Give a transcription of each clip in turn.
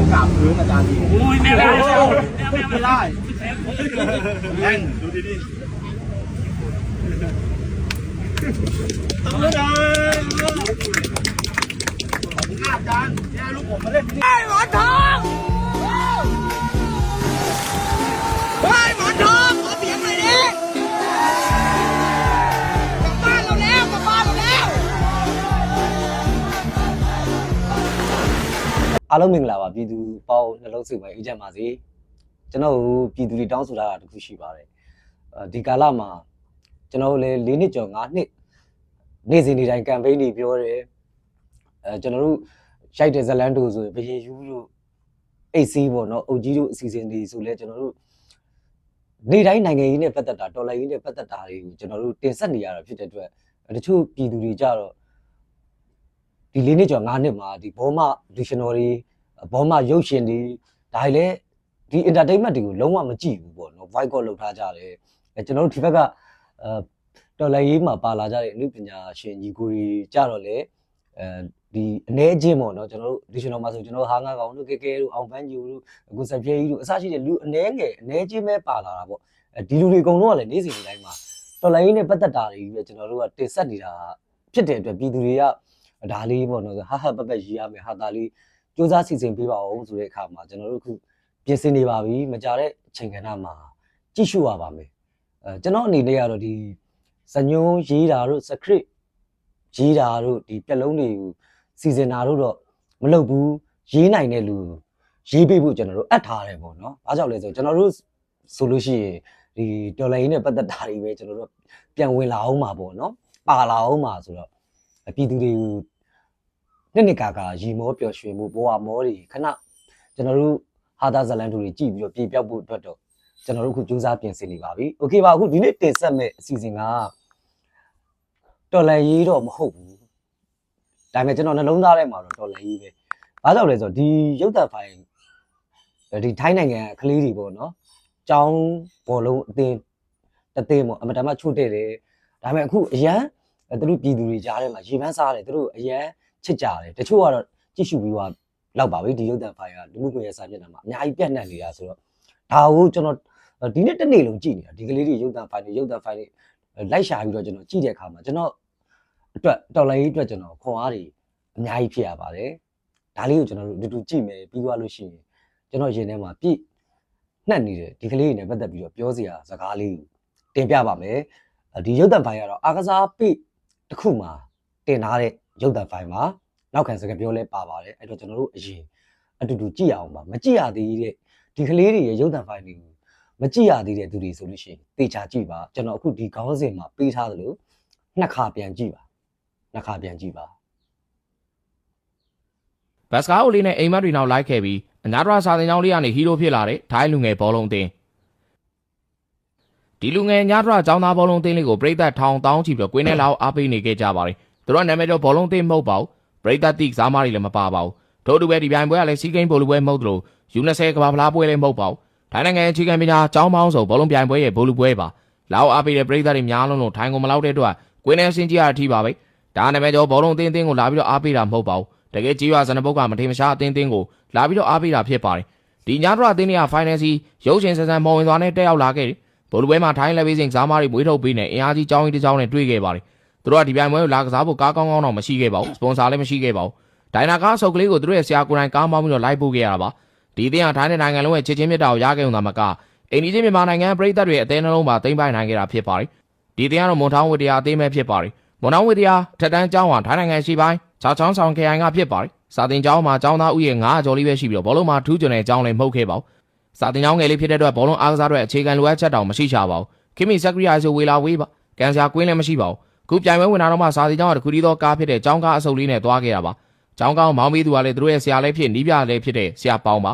ต้องกราบพื้นอาจารย์ทีโอ้ยไม่ได้ไม่ได้แน่นดูดิดิต้องเลยขอบคุณครับอาจารย์เนี่ยลูกผมมาเล่นที่นี่ไอ้หมอนทอง အားလုံးမင်္ဂလာပါပြည်သူပေါင်းနှလုံးစုပဲအေးချမ်းပါစေကျွန်တော်တို့ပြည်သူတွေတောင်းဆိုထားတာတစ်ခုရှိပါတယ်အဲဒီကာလမှာကျွန်တော်တို့လည်း၄နှစ်ကျော်၅နှစ်နေ့စဉ်နေ့တိုင်းကမ်ပိန်းတွေပြောတယ်အဲကျွန်တော်တို့ရိုက်တဲ့ဇလန်တိုဆိုရင်ဘရင်ယူတို့အိတ်စီးပေါ့နော်အုတ်ကြီးတို့အစီအစဉ်တွေဆိုလဲကျွန်တော်တို့နေ့တိုင်းနိုင်ငံရေးနဲ့ပတ်သက်တာတော်လိုင်းရေးနဲ့ပတ်သက်တာတွေကိုကျွန်တော်တို့တင်ဆက်နေရတာဖြစ်တဲ့အတွက်တချို့ပြည်သူတွေကြတော့ ဒီလေးနှစ်ကျော်၅နှစ်မှာဒီဘောမဒီရှင်တော်တွေဘောမရုပ်ရှင်တွေဒါတွေလည်းဒီ entertainment တွေကိုလုံးဝမကြည့်ဘူးပေါ့နော် voice call လုပ်ထားကြတယ်အဲကျွန်တော်တို့ဒီဘက်ကအဲတော်လည်းရေးမှာပါလာကြတဲ့အမှုပညာရှင်ညီကိုတွေကြတော့လေအဲဒီအနေအချင်းပေါ့နော်ကျွန်တော်တို့ဒီရှင်တော်မှာဆိုကျွန်တော်ဟာငါကောင်တို့ကဲကဲတို့အောင်ပန်းကြီးတို့အခုစပြဲကြီးတို့အစရှိတဲ့လူအနေငယ်အနေချင်းပဲပါလာတာပေါ့အဲဒီလူတွေအကုန်လုံးကလည်းနေ့စဉ်ဒီတိုင်းမှာတော်လည်းရေးနဲ့ပတ်သက်တာတွေကြီးပဲကျွန်တော်တို့ကတင်ဆက်နေတာဖြစ်တဲ့အတွက်ပြည်သူတွေက ဒါလေးပေါ့နော်ဆိုဟာဟာပပရေးရမယ်ဟာဒါလေးစူးစမ်းစီစဉ်ပေးပါအောင်ဆိုတဲ့အခါမှာကျွန်တော်တို့အခုပြင်ဆင်နေပါပြီမကြတဲ့အချိန်ကဏ္ဍမှာကြည့်ရှုရပါမယ်အဲကျွန်တော်အနေနဲ့ကတော့ဒီစညွန်းရေးတာတို့ script ရေးတာတို့ဒီပြက်လုံးတွေကိုစီစဉ်တာတို့တော့မလုပ်ဘူးရေးနိုင်တဲ့လူရေးပေးဖို့ကျွန်တော်တို့အပ်ထားတယ်ပေါ့နော်။ဘာကြောင့်လဲဆိုတော့ကျွန်တော်တို့ဆိုလို့ရှိရင်ဒီတော်လိုင်းနဲ့ပတ်သက်တာတွေပဲကျွန်တော်တို့ပြန်ဝင်လာအောင်မှာပေါ့နော်။ပါလာအောင်မှာဆိုတော့ ပြည်သူတွေကိုနှစ်နှစ်ကာကာရီမောပျော်ရွှင်မှုဘဝမောတွေခဏကျွန်တော်တို့ဟာသာဇလန်တူတွေကြည့်ပြီးတော့ပြေပြောက်ဖို့အတွက်တော့ကျွန်တော်တို့အခုကြိုးစားပြင်ဆင်နေပါပြီ။ Okay ပါအခုဒီနေ့တင်ဆက်မဲ့အစီအစဉ်ကတော်လန်ရေးတော့မဟုတ်ဘူး။ဒါပေမဲ့ကျွန်တော်နှလုံးသားထဲမှာတော့တော်လန်ရေးပဲ။ဘာကြောင့်လဲဆိုတော့ဒီရုပ်သံဖိုင်ဒီထိုင်းနိုင်ငံကကလေးတွေပေါ့နော်။ចောင်းဘောလုံးအတင်းတသိန်းပေါ့အမတမချွတ်တဲ့တယ်။ဒါပေမဲ့အခုအရန် အဲသူတို့ပြည်သူတွေကြားထဲမှာရေပန်းစားတယ်သူတို့အရန်ချစ်ကြတယ်တချို့ကတော့ကြည့်ရှုပြီးတော့လောက်ပါပြီဒီရုပ်သံဖိုင်ကလူမှုကွန်ရက်စာမျက်နှာမှာအများကြီးပြန့်နှံ့နေတာဆိုတော့ဒါကိုကျွန်တော်ဒီနေ့တစ်နေ့လုံးကြည့်နေတာဒီကလေးတွေရုပ်သံဖိုင်တွေရုပ်သံဖိုင်တွေလိုက်ရှာပြီးတော့ကျွန်တော်ကြည့်တဲ့အခါမှာကျွန်တော်အတွက်တော်လိုင်းရေးအတွက်ကျွန်တော်ခွန်အားတွေအများကြီးဖြစ်ရပါတယ်ဒါလေးကိုကျွန်တော်တို့အတူတူကြည့်မယ်ပြီးသွားလို့ရှိရင်ကျွန်တော်ရင်ထဲမှာပြည့်နှက်နေတယ်ဒီကလေးတွေနဲ့ပတ်သက်ပြီးတော့ပြောစရာစကားလေးကိုတင်ပြပါမယ်ဒီရုပ်သံဖိုင်ကတော့အာကစားပိတ စ်ခုမှာတင်ထားတဲ့ရုပ်သံဖိုင်မှာနောက်ခံစကားပြောလဲပါပါတယ်အဲ့တော့ကျွန်တော်တို့အရင်အတူတူကြည့်အောင်ပါမကြည့်ရသေးတဲ့ဒီကလေးတွေရဲ့ရုပ်သံဖိုင်တွေကိုမကြည့်ရသေးတဲ့သူတွေဆိုလို့ရှိရင်တေချာကြည့်ပါကျွန်တော်အခုဒီခေါင်းစဉ်မှာပေးထားသလိုနှစ်ခါပြန်ကြည့်ပါနှစ်ခါပြန်ကြည့်ပါဘတ်စကားအိုလေးနဲ့အိမ်မက်တွေနောက်လိုက်ခဲ့ပြီးအနာဒရာစာတင်ကျောင်းလေးကနေဟီးရိုးဖြစ်လာတဲ့ဒိုင်းလူငယ်ဘောလုံးအသင်း ဒီလူငယ်ညာဒရာကျောင်းသားဘောလုံးအသင်းလေးကိုပြည်သက်ထောင်တောင်းချီပြီးတော့ကွင်းထဲလောက်အားပေးနေခဲ့ကြပါတယ်သူတို့နာမည်တော့ဘောလုံးအသင်းမဟုတ်ပါဘူးပြည်သက်တိကစားမတွေလည်းမပါပါဘူးထို့အတူပဲဒီပြိုင်ပွဲကလည်းစီးကိန်းဘောလုံးပွဲမဟုတ်သလို U20 ကမ္ဘာဖလားပွဲလည်းမဟုတ်ပါဘူးထိုင်းနိုင်ငံအခြေခံပညာကျောင်းပေါင်းစုံဘောလုံးပြိုင်ပွဲရဲ့ဘောလုံးပွဲပါလောက်အားပေးတဲ့ပြည်သက်တွေများလုံးလို့ထိုင်းကိုမလောက်တဲ့အတွက်ကွင်းထဲဆင်းကြရအထိပါပဲဒါနာမည်ကျော်ဘောလုံးအသင်းအသင်းကိုလာပြီးတော့အားပေးတာမဟုတ်ပါဘူးတကယ်ကြီးရွာဇနပုတ်ကမထေမရှားအသင်းသင်းကိုလာပြီးတော့အားပေးတာဖြစ်ပါတယ်ဒီညဒရအသင်းတွေက final စီရုပ်ရှင်ဆန်ဆန်မော်ဝင်သွားနဲ့တက်ရောက်လာခဲ့တယ် ဘိုလ်ပွဲမှာထိုင်းလက်ဘေးစင်ဇာမားတွေမွေးထုတ်ပေးနေအင်အားကြီးကြောင်းကြီးတစ်ကြောင်းနဲ့တွေ့ခဲ့ပါတယ်သူတို့ကဒီပြိုင်ပွဲကိုလာကစားဖို့ကားကောင်းကောင်းတော့မရှိခဲ့ပါဘူးစပွန်ဆာလည်းမရှိခဲ့ပါဘူးဒိုင်နာကားအဆုပ်ကလေးကိုသူတို့ရဲ့ဆရာကိုယ်တိုင်ကားမောင်းပြီးတော့လိုက်ပို့ခဲ့ရတာပါဒီအသင်းကထိုင်းနိုင်ငံလုံးရဲ့ချစ်ချင်းမြတ်တာကိုရခဲ့ုံသာမကအိန္ဒိယမြန်မာနိုင်ငံပြည်သက်တွေအသင်းနှလုံးမှာတင်ပိုင်နိုင်ခဲ့တာဖြစ်ပါတယ်ဒီအသင်းကတော့မွန်ထောင်းဝတ္တရားအသင်းပဲဖြစ်ပါတယ်မွန်ထောင်းဝတ္တရားထက်တန်းကျောင်းဟာထိုင်းနိုင်ငံရှိပိုင်းချောင်းချောင်းဆောင်ခရိုင်ကဖြစ်ပါတယ်စာတင်ကျောင်းမှာကျောင်းသားဥယျာဉ်900ကျော်လေးပဲရှိပြီးတော့ဘောလုံးမှာထူးချွန်တဲ့ကျောင်းလည်းမဟုတ်ခဲ့ပါဘူး စာတင်ကျောင်းငယ်လေးဖြစ်တဲ့အတွက်ဘောလုံးအားကစားအတွက်အခြေခံလိုအပ်ချက်တောင်မရှိချပါဘူးခင်မီစက်ခရီယာဆိုဝေလာဝေးပါကန်ဆာကွင်းလည်းမရှိပါဘူးခုပြိုင်ပွဲဝင်လာတော့မှစာတင်ကျောင်းကတခုတည်းသောကားဖြစ်တဲ့ကျောင်းကားအစုပ်လေးနဲ့သွားခဲ့တာပါကျောင်းကားကိုမောင်းပြီးသူကလည်းသူတို့ရဲ့ဆရာလည်းဖြစ်နီးပြလည်းဖြစ်တဲ့ဆရာပေါင်းပါ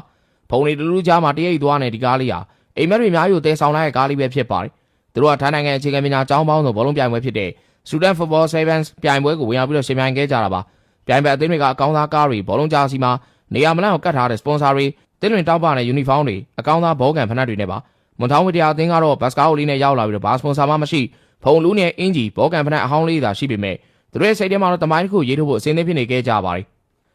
ဖုန်လေးတူတူကြားမှာတရိပ်သွားနေဒီကားလေးဟာအိမ်မက်တွေအများကြီးကိုတဲဆောင်လိုက်တဲ့ကားလေးပဲဖြစ်ပါတယ်သူတို့ကထိုင်းနိုင်ငံအခြေခံပညာကျောင်းပေါင်းဆိုဘောလုံးပြိုင်ပွဲဖြစ်တဲ့ Student Football Sevens ပြိုင်ပွဲကိုဝင်ရောက်ပြီးတော့ရှင်ပြိုင်ခဲ့ကြတာပါပြိုင်ပွဲအသင်းတွေကအကောင်းသားကားတွေဘောလုံးကြားစီမှာနေရာမလန့်ကိုကတ်ထားတဲ့ sponsor တွေ တင်းတွင်တောက်ပတဲ့ uniform တွေအကောင်းသားဘောကန်ဖနက်တွေနဲ့ပါမွန်ထောင်းဝတ္တရားအသင်းကတော့ဘတ်စကားအိုလေးနဲ့ရောက်လာပြီးတော့ဘာ sponsor မှမရှိဖုံလူနဲ့အင်ဂျီဘောကန်ဖနက်အဟောင်းလေးသာရှိပေမဲ့သူတို့ရဲ့စိတ်ထဲမှာတော့တမိုင်းတစ်ခုရေးထုတ်ဖို့အစင်းသင်းဖြစ်နေခဲ့ကြပါတယ်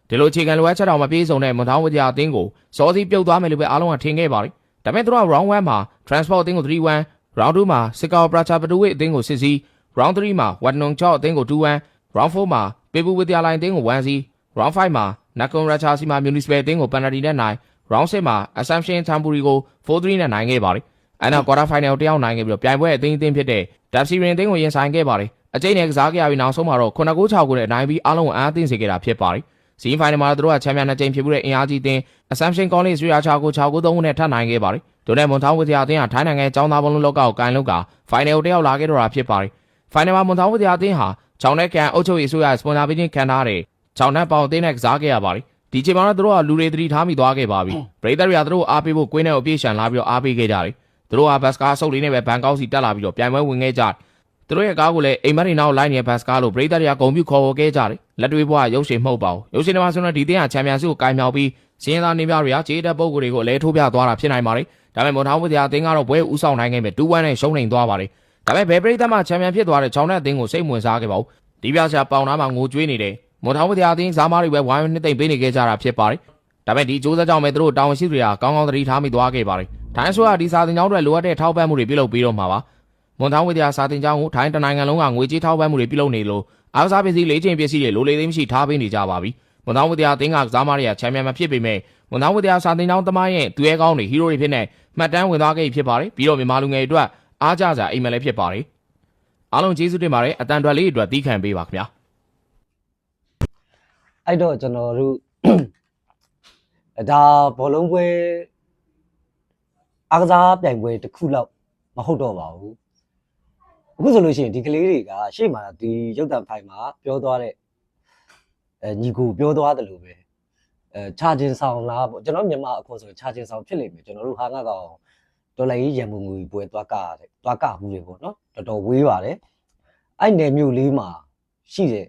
ဒီလိုအခြေခံလိုအပ်ချက်တော်မပြေဆုံးတဲ့မွန်ထောင်းဝကြအသင်းကိုစောစီးပြုတ်သွားမယ်လို့ပဲအားလုံးကထင်ခဲ့ပါတယ်ဒါပေမဲ့သူတို့က round 1မှာ transport အသင်းကို3-1 round 2မှာစစ်ကောပရာချာပတူဝိအသင်းကိုစစ်စီ round 3မှာဝတ်နုံချော့အသင်းကို2-1 round 4မှာပေပူဝစ်တရားလိုင်းအသင်းကို1စီ round 5မှာနကွန်ရာချာစီမာမြူနီစပယ်အသင်းကိုပန်နယ်တီနဲ့နိုင် round 6မှာ assumption ချမ်ပူရီကို4-3နဲ့နိုင်ခဲ့ပါတယ်အဲနောက် quarter final တယောက်နိုင်ခဲ့ပြီးတော့ပြိုင်ပွဲအသင်းအသင်းဖြစ်တဲ့ Dapsi Rin အသင်းကိုရင်ဆိုင်ခဲ့ပါတယ်အကျိန်နဲ့ကစားကြရပြီးနောက်ဆုံးမှာတော့9-6 6ကိုနဲ့နိုင်ပြီးအားလုံးကိုအားအသင်းစေခဲ့တာဖြစ်ပါတယ်စီးဖိုင်နယ်မှာတော့သူတို့ကချန်ပီယံနှစ်ကြိမ်ဖြစ်မှုတဲ့အင်အားကြီးအသင်း Assumption College ရွှေရာချာကို6ကို3နဲ့ထပ်နိုင်ခဲ့ပါတယ်ဒိုနယ်မွန်ထောင်းဝစ်တရားအသင်းဟာထိုင်းနိုင်ငံအကြောင်းသားဘုံလုံးလောကကိုကန်လောက်က final တယောက်လာခဲ့တော့တာဖြစ်ပါတယ် final မှာမွန်ထောင်းဝစ်တရားအသင်းဟာချောင်းနဲ့ကန်အုပ်ချုပ်ရေးအစိုးရစပွန်ဆာပေးခြင်းခံထားတဲ့ချောင်းနဲ့ပေါင်အသင်းနဲ့ကစားခဲ့ရပါတယ် ဒီချိန်မှာတော့သူတို့ကလူတွေသတိထားမိသွားခဲ့ပါပြီပရိသတ်တွေကသူတို့အားပေးဖို့ကွင်းထဲကိုပြေးရှန်လာပြီးတော့အားပေးခဲ့ကြတယ်သူတို့ကဘတ်စကားဆုပ်လေးနဲ့ပဲဘန်ကောက်စီတက်လာပြီးတော့ပြိုင်ပွဲဝင်ခဲ့ကြတယ်သူတို့ရဲ့ကားကိုလည်းအိမ်မက်တွေနောက်လိုက်နေတဲ့ဘတ်စကားလို့ပရိသတ်တွေကဂုံပြူခေါ်ဝေါ်ခဲ့ကြတယ်လက်တွေဘွားရုပ်ရှင်မဟုတ်ပါဘူးရုပ်ရှင်တွေမှာဆိုတော့ဒီတင်းကချန်ပီယံစုကိုကင်မြောက်ပြီးစင်းသားနေပြတွေကခြေတက်ပုတ်ကိုတွေကိုအလဲထိုးပြသွားတာဖြစ်နိုင်ပါတယ်ဒါပေမဲ့မွန်ထောင်းဝစ်တရားအသင်းကတော့ဘွဲဥဆောင်နိုင်ခဲ့မယ်2-1နဲ့ရှုံးနေသွားပါတယ်ဒါပေမဲ့ဘယ်ပရိသတ်မှချန်ပီယံဖြစ်သွားတဲ့ချောင်းတဲ့အသင်းကိုစိတ်ဝင်စားခဲ့ပါဘူးဒီပြဆရာပေါင်သားမှာငိုကြွေးနေတယ် မွန်ထောင်းဝစ်တရားအသင်းဇာမားတွေပဲဝိုင်းဝန်းနှစ်သိမ့်ပေးနေခဲ့ကြတာဖြစ်ပါတယ်ဒါပေမဲ့ဒီစ조사ကြောင့်ပဲသူတို့တာဝန်ရှိသူတွေကကောင်းကောင်းသတိထားမိသွားခဲ့ပါတယ်ထိုင်းဆိုရဒီစာတင်ကြောင်းတွေလိုအပ်တဲ့ထောက်ပံ့မှုတွေပြုလုပ်ပေးတော့မှာပါမွန်ထောင်းဝစ်တရားစာတင်ကြောင်းကိုထိုင်းတနိုင်ငံလုံးကငွေကြေးထောက်ပံ့မှုတွေပြုလုပ်နေလို့အားစားပစ္စည်းလေးချိန်ပစ္စည်းတွေလိုလေသိမ်းမရှိထားပေးနေကြပါပြီမွန်ထောင်းဝစ်တရားအသင်းကဇာမားတွေကချန်ပီယံမဖြစ်ပေမဲ့မွန်ထောင်းဝစ်တရားစာတင်ကြောင်းသမားရဲ့သူရဲကောင်းတွေဟီးရိုးတွေဖြစ်နေမှတ်တမ်းဝင်သွားခဲ့ပြီဖြစ်ပါတယ်ပြီးတော့မြန်မာလူငယ်တွေအတွက်အားကြစရာအိမ်မက်လည်းဖြစ်ပါတယ်အားလုံးကျေးဇူးတင်ပါတယ်အတန်တွက်လေးအတွက်တီးခံပေးပါခင်ဗျာ အဲ့တော့ကျွန်တော်တို့ဒါဘောလုံးပွဲအားကစားပြိုင်ပွဲတစ်ခုလောက်မဟုတ်တော့ပါဘူးအခုဆိုလို့ရှိရင်ဒီကလေးတွေကရှေ့မှာဒီရုပ်တံဖိုင်မှာပြောသွားတဲ့အဲညီကိုပြောသွားတယ်လို့ပဲအဲချာဂျင်ဆောင်လားပေါ့ကျွန်တော်မြန်မာအခေါ်ဆိုချာဂျင်ဆောင်ဖြစ်လိမ့်မယ်ကျွန်တော်တို့ဟာငါကောင်ဒေါ်လာကြီးရန်ပုံငွေပွဲသွားကရတယ်သွားကဘူးလေပေါ့နော်တော်တော်ဝေးပါတယ်အဲ့နယ်မြို့လေးမှာရှိတဲ့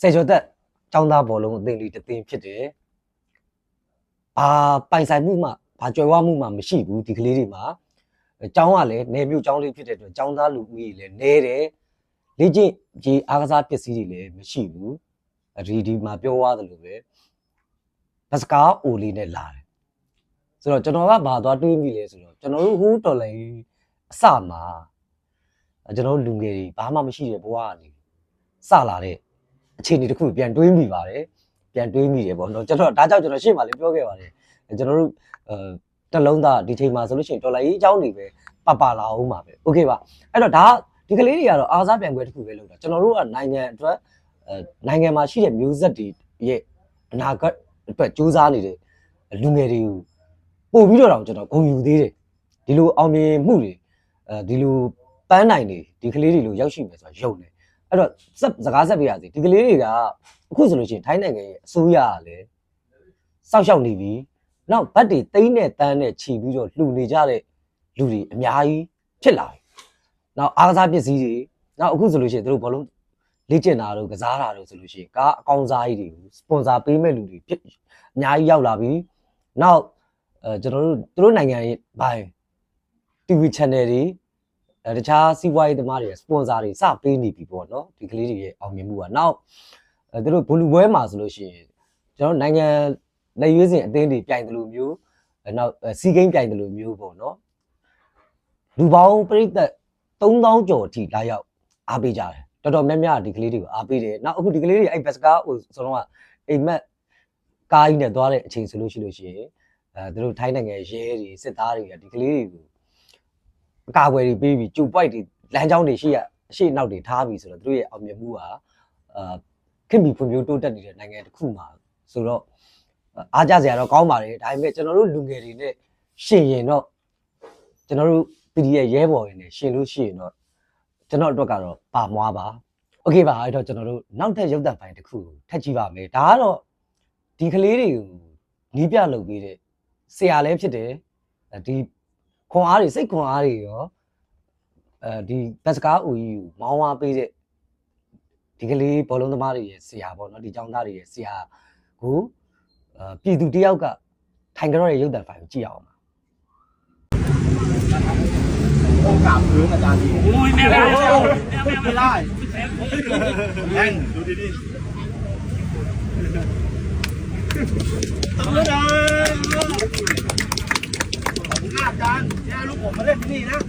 ဆယ်ကျော်သက် ចောင်းသားဘောလုံးအသင်းလေးတစ်သင်းဖြစ်တယ်။ဘာပိုင်ဆိုင်မှုမှဘာကြွယ်ဝမှုမှမရှိဘူးဒီကလေးတွေမှာ။ចောင်းကလည်းနေမြို့ចောင်းလေးဖြစ်တဲ့အတွက်ចောင်းသားလူဦးရေလည်းနေတယ်။လေ့ကျင့်ကြီးအားကစားပစ္စည်းတွေလည်းမရှိဘူး။အဒီဒီမှာပြောသွားသလိုပဲဘတ်စကားအိုလေးနဲ့လာတယ်။ဆိုတော့ကျွန်တော်ကဘာသွားတွေးမိလဲဆိုတော့ကျွန်တော်တို့ဟိုးတော်လိုင်းအစမှာကျွန်တော်တို့လူငယ်တွေဘာမှမရှိတဲ့ဘဝကနေစလာတဲ့ အခြေအနေတစ်ခုပြန်တွေးမိပါတယ်ပြန်တွေးမိတယ်ပေါ့နော်ကျွန်တော်ဒါကြောင့်ကျွန်တော်ရှေ့မှာလည်းပြောခဲ့ပါတယ်ကျွန်တော်တို့အဲတစ်လုံးသားဒီချိန်မှာဆိုလို့ရှိရင်ဒေါ်လာကြီးအကြောင်းတွေပဲပပလာအောင်ပါပဲโอเคပါအဲ့တော့ဒါဒီကလေးတွေကတော့အားစားပြန်ပွဲတစ်ခုပဲလုပ်တာကျွန်တော်တို့ကနိုင်ငံအတွက်အဲနိုင်ငံမှာရှိတဲ့မျိုးဆက်တွေရဲ့အနာဂတ်အတွက်စူးစမ်းနေတဲ့လူငယ်တွေကိုပို့ပြီးတော့တောင်ကျွန်တော်ဂုဏ်ယူသေးတယ်ဒီလိုအောင်မြင်မှုတွေအဲဒီလိုပန်းနိုင်တွေဒီကလေးတွေလိုရောက်ရှိမယ်ဆိုတာယုံတယ် အဲ့တော့စက်စကားဆက်ပြရစီဒီကလေးတွေကအခုဆိုလို့ရှိရင်ထိုင်းနိုင်ငံရဲ့အစိုးရကလည်းစောက်ရှောက်နေပြီနောက်ဗတ်တွေတိမ့်နဲ့တန်းနဲ့ခြီပြီးတော့လှူနေကြတဲ့လူတွေအများကြီးဖြစ်လာပြီနောက်အားကစားပစ္စည်းတွေနောက်အခုဆိုလို့ရှိရင်တို့ဘောလုံးလေ့ကျင့်တာတို့ကစားတာတို့ဆိုလို့ရှိရင်ကားအကောင်စားကြီးတွေကိုစပွန်ဆာပေးမဲ့လူတွေဖြစ်အများကြီးရောက်လာပြီနောက်အဲကျွန်တော်တို့တို့နိုင်ငံရဲ့ဘိုင်း TV channel တွေအဲ တခြားစီးပွားရေးသမားတွေစပွန်ဆာတွေစပေးနေပြီပေါ့နော်ဒီကလေးတွေရဲ့အောင်မြင်မှုကနောက်အဲသူတို့ဘလူပွဲမှာဆိုလို့ရှိရင်ကျွန်တော်နိုင်ငံလက်ရွေးစင်အသင်းတွေပြိုင်တယ်လို့မျိုးအဲနောက်စီးကိန်းပြိုင်တယ်လို့မျိုးပေါ့နော်လူပေါင်းပြိသက်3000ကျော်အထိလာရောက်အားပေးကြတယ်တော်တော်များများဒီကလေးတွေကိုအားပေးတယ်နောက်အခုဒီကလေးတွေအဲ့ဘတ်စကားဟိုဆိုတော့ကအိမ်မက်ကားကြီးနဲ့သွားတဲ့အချိန်ဆိုလို့ရှိလို့ရှိရင်အဲသူတို့ထိုင်းနိုင်ငံရဲတွေစစ်သားတွေကဒီကလေးတွေကို အကာအကွယ်တွေပေးပြီးကျူပွိုက်တွေလမ်းကြောင်းတွေရှိရအရှိနောက်တွေထားပြီးဆိုတော့သူတို့ရဲ့အောင်မြင်မှုကအာခင်ဗျဖွံ့ဖြိုးတိုးတက်နေတဲ့နိုင်ငံတစ်ခုမှာဆိုတော့အားကြစရာတော့ကောင်းပါတယ်ဒါပေမဲ့ကျွန်တော်တို့လူငယ်တွေနဲ့ရှင်ရင်တော့ကျွန်တော်တို့ PDF ရဲဘော်တွေနဲ့ရှင်လို့ရှိရင်တော့ကျွန်တော်အတွက်ကတော့ပါမွားပါโอเคပါအဲ့တော့ကျွန်တော်တို့နောက်ထပ်ရုပ်သံဖိုင်တစ်ခုကိုထပ်ကြည့်ပါမယ်ဒါကတော့ဒီကလေးတွေကိုနီးပြလုပ်ပေးတဲ့ဆရာလည်းဖြစ်တယ်ဒီ ခွန်အားတွေစိတ်ခွန်အားတွေရောအဲဒီဘတ်စကားဦးကြီးကိုမောင်းဝါပေးတဲ့ဒီကလေးဘောလုံးသမားတွေရဲ့ဆရာပေါ့နော်ဒီចောင်းသားတွေရဲ့ဆရာကိုအဲပြည်သူတယောက်ကထိုင်ကြတော့ရဲ့ရုပ်တံဖိုင်ကိုကြည့်အောင်ပါ กราบพื้นอาจารย์ดีโอ้ยแม่ไม่ได้ไม่ได้แอนดูดิดิ เอาเลย ขอบคุณมากอาจารย์ที่ให้ลูกผมมาเล่นที่นี่นะ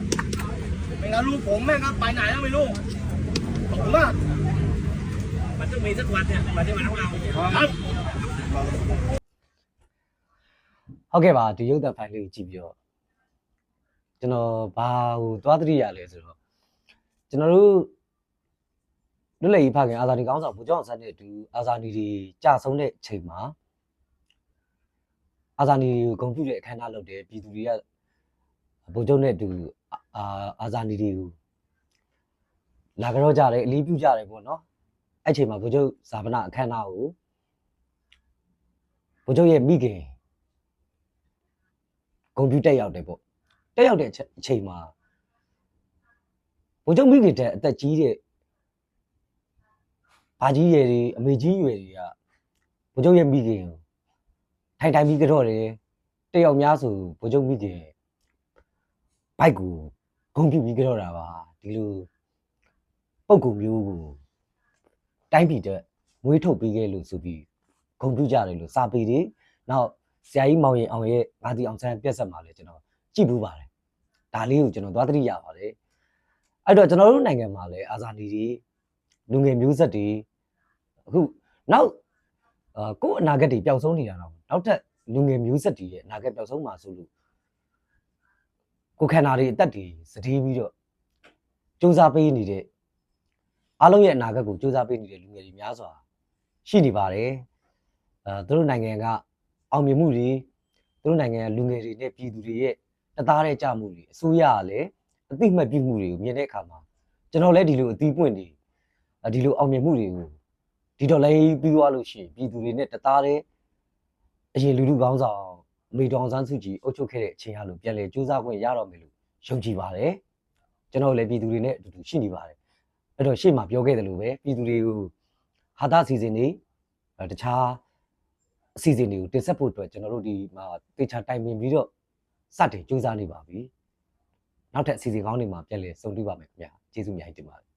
ไม่งั้นลูกผมแม่งก็ไปไหนแล้วไม่รู้ขอบคุณมาก มันต้องมีสักวันเนี่ยวันที่มันของเราครับ ဟုတ်ကဲ့ပါဒီရုပ်သံဖိုင်လေးကိုကြည့်ပြီးတော့ကျွန်တော်ဘာဟိုသွားသတိရလဲဆိုတော့ကျွန်တော်တို့လွတ်လပ်ရေးဖခင်အာဇာနည်ကောင်းဆောင်ဗိုလ်ချုပ်အောင်ဆန်းတဲ့အတူအာဇာနည်တွေကြာဆုံးတဲ့အချိန်မှာ အာဇာနည်တွေကိုဂုဏ်ပြုတဲ့အခမ်းအနားလုပ်တယ်ပြည်သူတွေကဗိုလ်ချုပ်နဲ့အတူအာအာဇာနည်တွေကိုလာကြတော့ကြတယ်အလေးပြုကြတယ်ပေါ့နော်အဲ့ချိန်မှာဗိုလ်ချုပ်ဇာပနာအခမ်းအနားကိုဗိုလ်ချုပ်ရဲ့မိခင်ဂုံပြူတက်ရောက်တယ်ပေါ့တက်ရောက်တဲ့အချိန်မှာဘုံချုပ်မိခင်တဲ့အသက်ကြီးတဲ့ဘာကြီးရွယ်တွေအမေကြီးရွယ်တွေကဘုံချုပ်ရဲ့မိခင်ကို ထိုင်ထိုင်ပြီးကြတော့တယ်တက်ရောက်များဆိုဘုံချုပ်မိခင်ဘိုက်ကိုဂုံပြူပြီးကြတော့တာပါဒီလိုပုံကူမျိုးကိုတိုင်းပြည်တဲ့မွေးထုတ်ပေးခဲ့လို့ဆိုပြီးဂုံပြူကြတယ်လို့စာပေတွေနောက်ဆရာကြီးမောင်ရင်အောင်ရဲ့ငါတီအောင်ဆန်းပြက်ဆက်မှာလဲကျွန်တော်ကြည့်ဘူးပါတယ်ဒါလေးကိုကျွန်တော်သွားသတိရပါတယ်အဲ့တော့ကျွန်တော်တို့နိုင်ငံမှာလဲအာဇာနည်တွေလူငယ်မျိုးဆက်တွေအခုနောက်အာကိုယ့်အနာဂတ်တွေပျောက်ဆုံးနေတာတော့ နောက်ထပ်လူငယ်မျိုးဆက်တွေရဲ့အနာဂတ်ပျောက်ဆုံးမှာဆိုလို့ကိုယ်ခန္ဓာတွေအသက်တွေစတီးပြီးတော့စူးစမ်းပေးနေတဲ့အားလုံးရဲ့အနာဂတ်ကိုစူးစမ်းပေးနေတဲ့လူငယ်တွေများစွာရှိနေပါတယ်အဲသူတို့နိုင်ငံကအောင်မြင်မှုတွေသူတို့နိုင်ငံလူငယ်တွေနဲ့ပြည်သူတွေရဲ့တသားတဲ့ကြမှုတွေအစိုးရကလည်းအသိမှတ်ပြုမှုတွေကိုမြင်တဲ့အခါမှာကျွန်တော်လည်းဒီလိုအသီးပွင့်တွေအဒီလိုအောင်မြင်မှုတွေကိုဒီတော့လည်းပြီးသွားလို့ရှိရင်ပြည်သူတွေနဲ့တသားတဲ့ အရင်လူလူကောင်းဆောင်အမေတော်ဆန်းစုကြည်အုပ်ချုပ်ခဲ့တဲ့အချိန်ဟာလို့ပြန်လဲစူးစမ်းခွင့်ရတော့မယ်လို့ယုံကြည်ပါတယ်ကျွန်တော်လည်းပြည်သူတွေနဲ့အတူတူရှိနေပါတယ်အဲ့တော့ရှေ့မှာပြောခဲ့တယ်လို့ပဲပြည်သူတွေကိုဟာတာစီစဉ်နေအဲတခြားအစီအစဉ်တွေကိုတင်ဆက်ဖို့အတွက်ကျွန်တော်တို့ဒီမှာတေချာတိုင်ပင်ပြီးတော့စတင်ကြိုးစားနေပါပြီ။နောက်ထပ်အစီအစဉ်ကောင်းတွေမှာပြန်လည်ဆုံတွေ့ပါမယ်ခင်ဗျာ။ကျေးဇူးအများကြီးတင်ပါတယ်